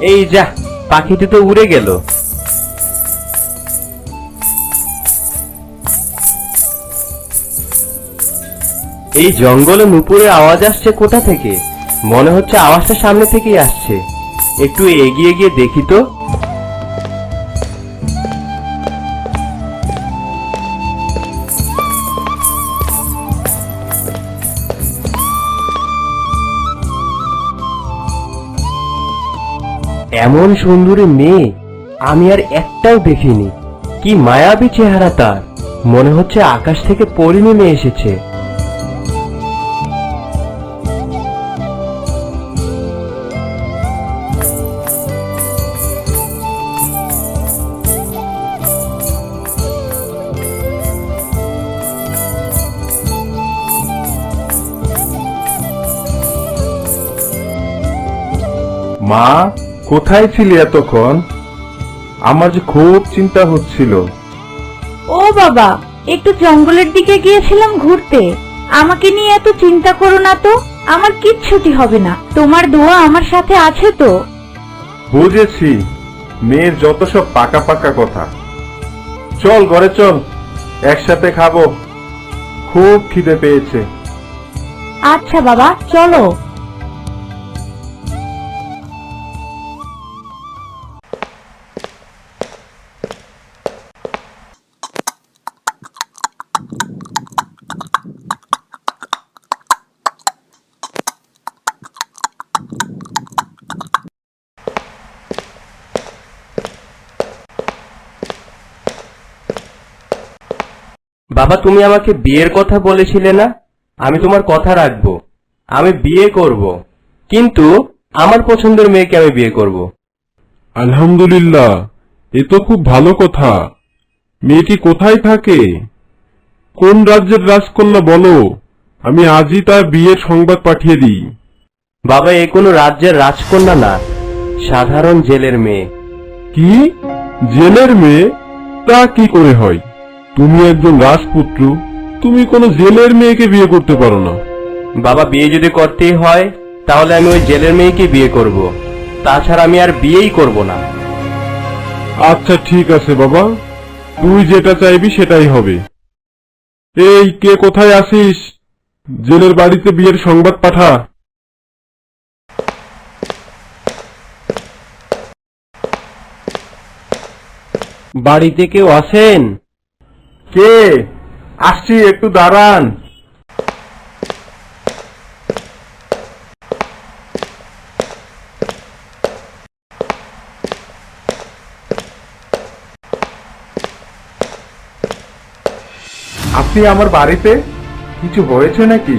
এই যা, পাখিটি তো উড়ে গেল। এই জঙ্গলে নুপুরের আওয়াজ আসছে কোথা থেকে? মনে হচ্ছে আওয়াজটা সামনে থেকেই আসছে। একটু এগিয়ে গিয়ে দেখি তো। এমন সুন্দরী মেয়ে আমি আর একটাও দেখিনি। কি মায়াবী চেহারা তার। মনে হচ্ছে আকাশ থেকে পরি নেমে এসেছে। মা কোথায় ছিলি এতক্ষণ? আমার যে খুব চিন্তা হচ্ছিল। ও বাবা একটু জঙ্গলের দিকে গিয়েছিলাম ঘুরতে। আমাকে নিয়ে এত চিন্তা করো না তো আমার কিচ্ছুটি হবে না। তোমার দোয়া আমার সাথে আছে তো? বুঝেছি মেয়ের যত সব পাকা পাকা কথা। চল ঘরে চল একসাথে খাব। খুব খিদে পেয়েছে। আচ্ছা বাবা চলো। বাবা তুমি আমাকে বিয়ের কথা বলেছিলে না? আমি তোমার কথা রাখব। আমি বিয়ে করব। কিন্তু আমার পছন্দের মেয়েকে আমি বিয়ে করব। আলহামদুলিল্লাহ এ তো খুব ভালো কথা। মেয়েটি কোথায় থাকে? কোন রাজ্যের রাজকন্যা বলো? আমি আজই তার বিয়ের সংবাদ পাঠিয়ে দিই। বাবা এ কোনো রাজ্যের রাজকন্যা না। সাধারণ জেলের মেয়ে। কি? জেলের মেয়ে? তা কি করে হয়? তুমি একজন রাজপুত্র তুমি কোনো জেলের মেয়েকে বিয়ে করতে পারো না। বাবা বিয়ে যদি করতেই হয় তাহলে আমি ওই জেলের মেয়েকে বিয়ে করব। তাছাড়া আমি আর বিয়েই করব না। আচ্ছা ঠিক আছে বাবা। তুই যেটা চাইবি সেটাই হবে। এই কে কোথায় আছিস? জেলের বাড়িতে বিয়ের সংবাদ পাঠা। বাড়িতে কেউ আছেন? কে? আসছি একটু দাঁড়ান। আপনি আমার বাড়িতে কিছু হয়েছে নাকি?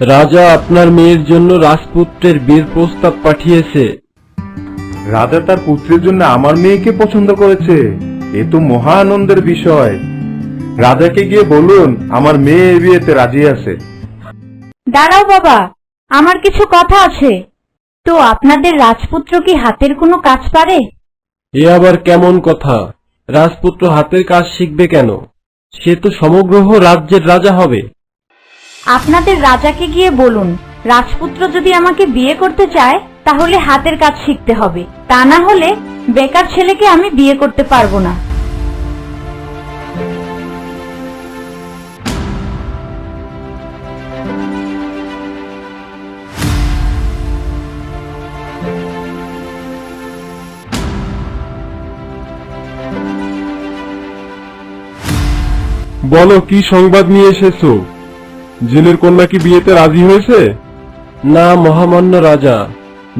রাজা আপনার মেয়ের জন্য রাজপুত্রের বীর প্রস্তাব পাঠিয়েছে। রাজা তার পুত্রের জন্য আমার মেয়েকে পছন্দ করেছে। এ তো মহা আনন্দের বিষয়। রাজাকে গিয়ে বলুন আমার মেয়ে এ বিয়েতে রাজি আছে। দাঁড়াও বাবা আমার কিছু কথা আছে। তো আপনাদের রাজপুত্র কি হাতের কোনো কাজ পারে? এ আবার কেমন কথা? রাজপুত্র হাতের কাজ শিখবে কেন? সে তো সমগ্র রাজ্যের রাজা হবে। আপনাদের রাজাকে গিয়ে বলুন রাজপুত্র যদি আমাকে বিয়ে করতে চায় তাহলে হাতের কাজ শিখতে হবে। তা না হলে বেকার ছেলেকে আমি বিয়ে করতে পারব না। বলো কি সংবাদ নিয়ে এসেছ? জেলের কন্যা কি বিয়েতে রাজি হয়েছে? না মহামান্য রাজা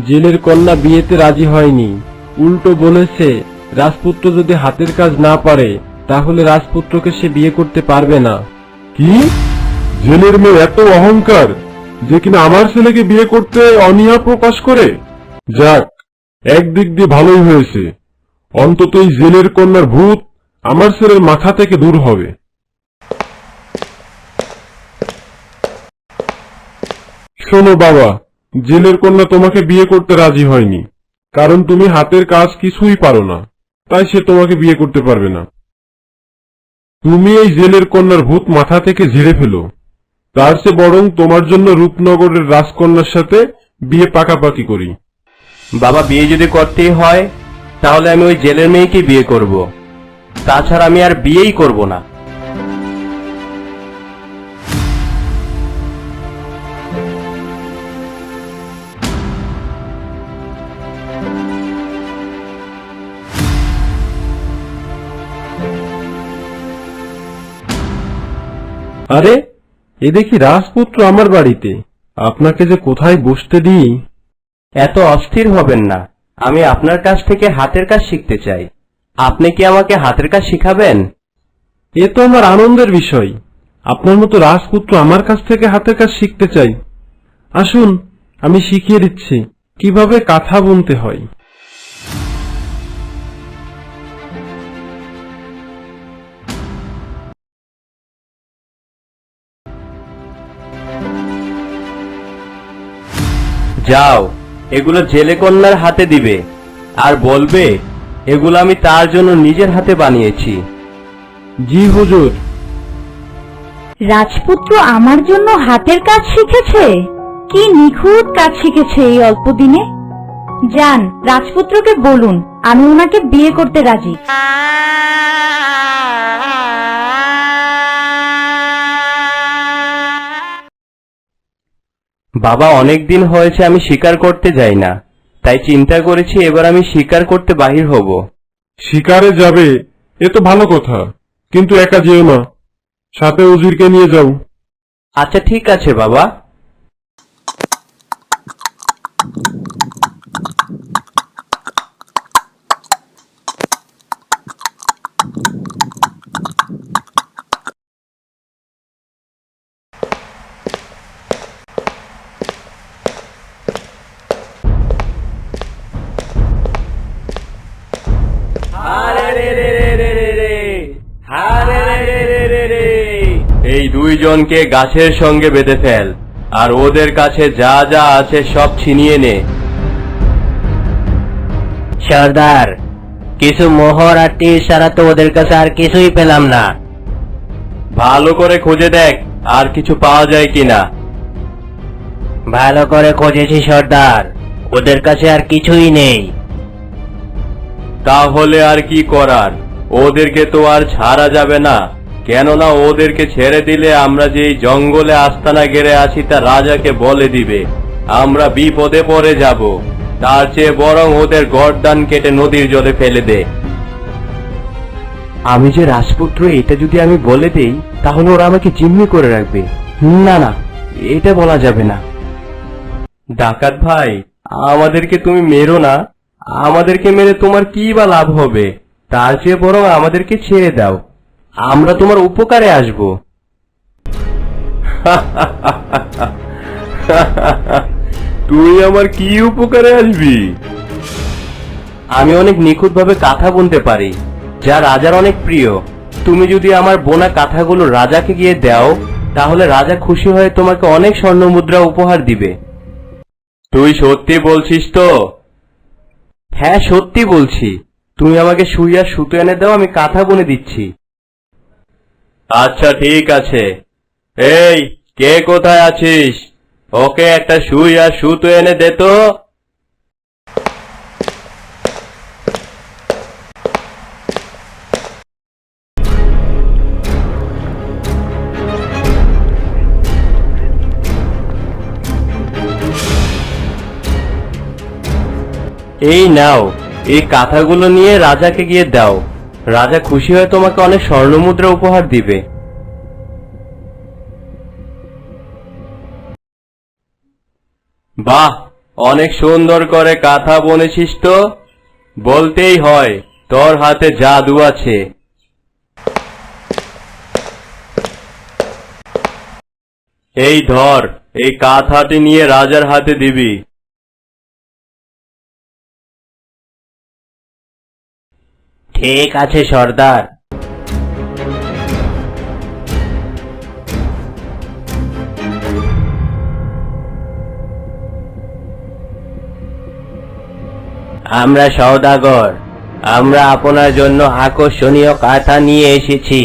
জেলের কন্যা বিয়েতে রাজি হয়নি। উল্টো বলেছে রাজপুত্র যদি হাতের কাজ না পারে তাহলে রাজপুত্রকে সে বিয়ে করতে পারবে না। কি? জেলের মেয়ে এত অহংকার যে কিনা আমার ছেলেকে বিয়ে করতে অনীহা প্রকাশ করে? যাক একদিক দিয়ে ভালোই হয়েছে। অন্তত এই জেলের কন্যার ভূত আমার ছেলের মাথা থেকে দূর হবে। শোনো বাবা, জেলের কন্যা তোমাকে বিয়ে করতে রাজি হয়নি, কারণ তুমি হাতের কাজ কিছুই পারো না, তাই সে তোমাকে বিয়ে করতে পারবে না। তুমি এই জেলের কন্যার ভূত মাথা থেকে ঝেড়ে ফেলো, তার চেয়ে বরং তোমার জন্য রূপনগরের রাজকন্যার সাথে বিয়ে পাকাপাকি করি। বাবা, বিয়ে যদি করতেই হয়, তাহলে আমি ওই জেলের মেয়েকে বিয়ে করব। তাছাড়া আমি আর বিয়েই করব না। আরে এ দেখি রাজপুত্র আমার বাড়িতে। আপনাকে যে কোথায় বসতে দিই? এত অস্থির হবেন না। আমি আপনার কাছ থেকে হাতের কাজ শিখতে চাই। আপনি কি আমাকে হাতের কাজ শিখাবেন? এ তো আমার আনন্দের বিষয়। আপনার মতো রাজপুত্র আমার কাছ থেকে হাতের কাজ শিখতে চাই। আসুন আমি শিখিয়ে দিচ্ছি। কীভাবে কাঁথা বুনতে হয়? যাও, এগুলো জেলে কন্যার হাতে দিবে। আর বলবে, এগুলো আমি তার জন্য নিজের হাতে বানিয়েছি। জি, হুজুর। রাজপুত্র আমার জন্য হাতের কাজ শিখেছে? কি নিখুঁত কাজ শিখেছে এই অল্প দিনে? যান, রাজপুত্রকে বলুন, আমি ওনাকে বিয়ে করতে রাজি। বাবা অনেক দিন হয়েছে আমি শিকার করতে যাই না। তাই চিন্তা করেছি এবার আমি শিকার করতে বাহির হব। শিকারে যাবে এ তো ভালো কথা। কিন্তু একা যেও না। সাথে উজিরকে নিয়ে যাও। আচ্ছা ঠিক আছে বাবা। দুইজনকে গাছের সঙ্গে বেঁধে ফেল আর ওদের কাছে যা যা আছে সব ছিনিয়ে নে। সর্দার কিছু মোহর আর তীর ছাড়া তো ওদের কাছে আর কিছুই পেলাম না। ভালো করে খুঁজে দেখ আর কিছু পাওয়া যায় কিনা। ভালো করে খুঁজেছি সর্দার। ওদের কাছে আর কিছুই নেই। তাহলে আর কি করার? ওদেরকে তো আর ছাড়া যাবে না। কেননা ওদেরকে ছেড়ে দিলে আমরা যে জঙ্গলে আস্তানা গেড়ে আছি তা রাজাকে বলে দিবে। আমরা বিপদে পড়ে যাব। তার চেয়ে বরং ওদের গর্দান কেটে নদীর জলে ফেলে দে। আমি যে রাজপুত্র এটা যদি আমি বলে দেই তাহলে ওরা আমাকে জিম্মি করে রাখবে। না না এটা বলা যাবে না। ডাকাত ভাই আমাদেরকে তুমি মেরো না। আমাদেরকে মেরে তোমার কি বা লাভ হবে? তার চেয়ে বরং আমাদেরকে ছেড়ে দাও। আমরা তোমার উপকারে আসব। তুই আমার কি উপকারে আসবি? আমি অনেক নিখুঁতভাবে কাঁথা বুনতে পারি যা রাজার অনেক প্রিয়। তুমি যদি আমার বোনা কাঁথাগুলো রাজাকে গিয়ে দাও তাহলে রাজা খুশি হয়ে তোমাকে অনেক স্বর্ণ মুদ্রা উপহার দিবে। তুই সত্যি বলছিস তো? হ্যাঁ সত্যি বলছি। তুমি আমাকে সুই আর সুতো এনে দাও আমি কাঁথা বুনে দিচ্ছি। আচ্ছা ঠিক আছে। এই, কে কোথায় আছিস? ওকে একটা সুই আর সুতো এনে দে তো। এই নাও, এই কাঁথাগুলো নিয়ে রাজাকে গিয়ে দাও। রাজা খুশি হয়ে তোমাকে অনেক স্বর্ণমুদ্রা উপহার দিবে। বাহ, অনেক সুন্দর করে কাঁথা বনেছিস তো। বলতেই হয়, তোর হাতে জাদু আছে। এই ধর, এই কাঁথাটি নিয়ে রাজার হাতে দিবি। ঠিক আছে, সর্দার। আমরা সওদাগর, আমরা আপনার জন্য আকর্ষণীয় কাঁথা নিয়ে এসেছি।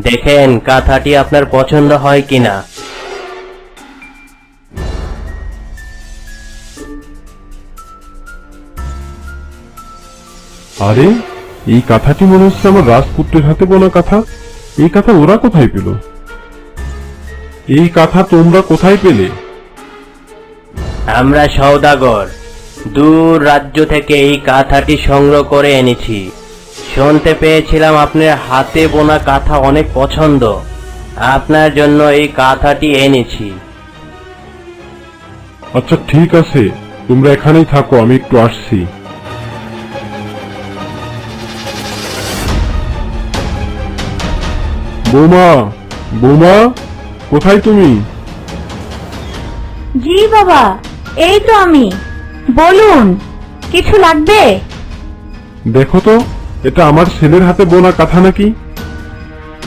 দেখেন, কাঁথাটি আপনার পছন্দ হয় কিনা। আরে এই কাঁথাটি মনে হচ্ছে আমার রাজপুত্রের হাতে বোনা কাঁথা। এই কাঁথা ওরা কোথায় পেল? এই কাঁথা তোমরা কোথায় পেলে? আমরা সওদাগর দূর রাজ্য থেকে এই কাঁথাটি সংগ্রহ করে এনেছি। শুনতে পেয়েছিলাম আপনার হাতে বোনা কাঁথা অনেক পছন্দ। আপনার জন্য এই কাঁথাটি এনেছি। আচ্ছা ঠিক আছে। তোমরা এখানেই থাকো আমি একটু আসছি। বৌমা বৌমা কোথায় তুমি? জি বাবা এই তো আমি। বলুন কিছু লাগবে? দেখো তো এটা আমার ছেলের হাতে বোনা কাঁথা নাকি?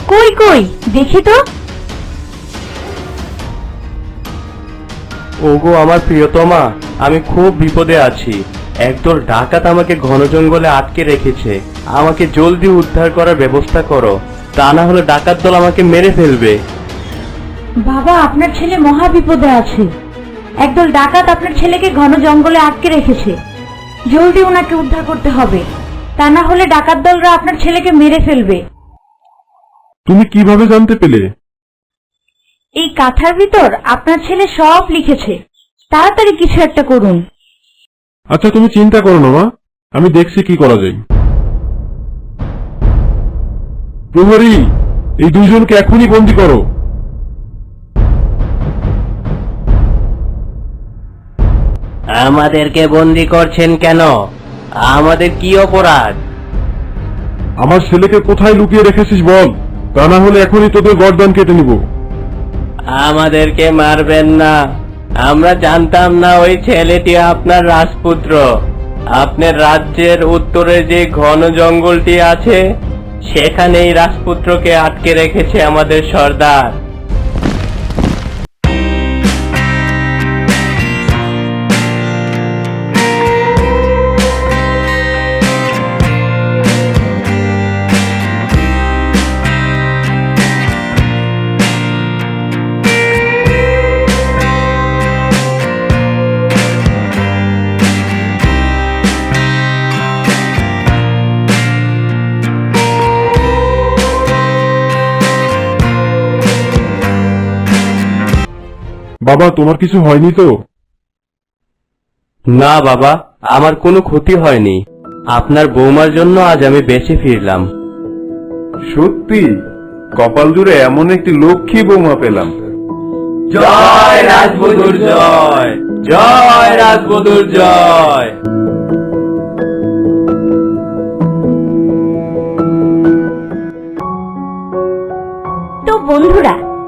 কই কই দেখি তো। ওগো আমার প্রিয়তমা আমি খুব বিপদে আছি। একদল ডাকাত আমাকে ঘন জঙ্গলে আটকে রেখেছে। আমাকে জলদি উদ্ধার করার ব্যবস্থা করো। তা না হলে ডাকাত দল আমাকে মেরে ফেলবে। বাবা আপনার ছেলে মহা বিপদে আছে। একদল ডাকাত আপনার ছেলেকে ঘন জঙ্গলে আটকে রেখেছে। জলদি ওনাকে উদ্ধার করতে হবে। তা না হলে ডাকাত দলরা আপনার ছেলেকে মেরে ফেলবে। তুমি কীভাবে জানতে পেলে? এই কাঁথার ভিতর আপনার ছেলে সব লিখেছে। তাড়াতাড়ি কিছু একটা করুন। আচ্ছা তুমি চিন্তা করো না মা। আমি দেখছি কি করা যায়। প্রহরী এই দুইজনকে এখনই বন্দি করো। আমাদেরকে বন্দি করছেন কেন? আমাদের কি অপরাধ? আমার ছেলেকে কোথায় লুকিয়ে রেখেছিস বল? তা না হলে এখনই তোদের গর্দান কেটে নিব। আমাদেরকে মারবেন না। আমরা জানতাম না ওই ছেলেটি আপনার রাজপুত্র। আপনার রাজ্যের উত্তরে যে ঘন জঙ্গলটি আছে সেখানেই রাজপুত্রকে আটকে রেখেছে আমাদের সর্দার। বাবা তোমার কিছু হয়নি তো? না বাবা আমার কোনো ক্ষতি হয়নি। আপনার বৌমার জন্য আজ আমি বেঁচে ফিরলাম। সত্যি? কপাল জুড়ে এমন একটি লক্ষ্মী বৌমা পেলাম। জয় রাজবধূর জয়! জয় রাজবধূর জয়! তো বন্ধুরা